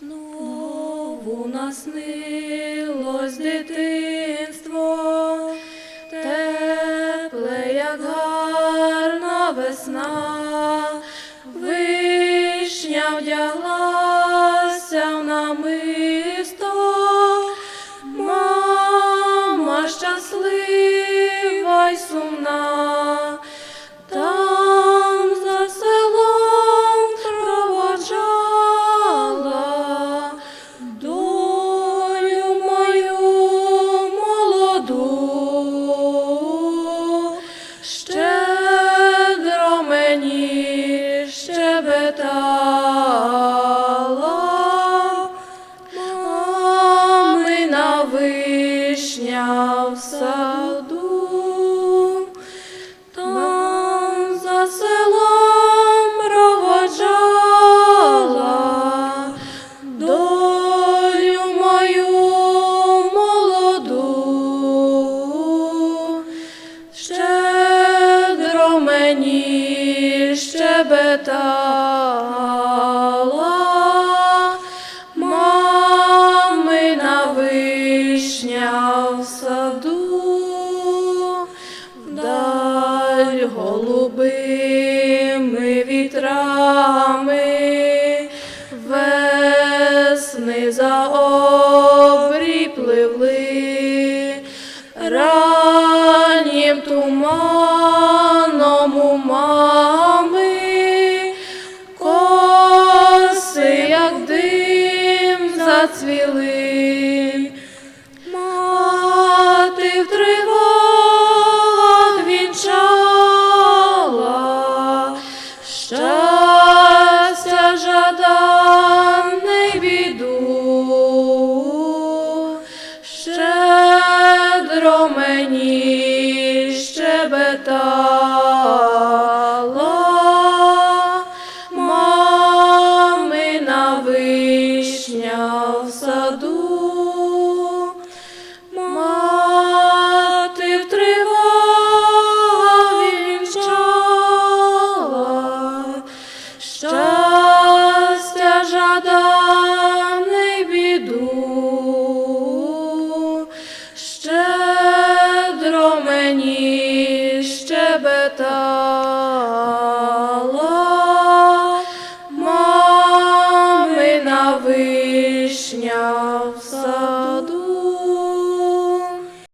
Знову наснилось дитинство, тепле, як гарна весна, вишня вдяглася в намисто, саду. Там за селом проводжала долю мою молоду, щедро мені щебетала, вишня в голубими вітрами, весни за обрій пливли, раннім туманом у мами, коси, як дим зацвіли. Щебетала, мамина вишня в саду. Мати в тривогах вінчала, щастя жадане біду, щедро вишня в саду.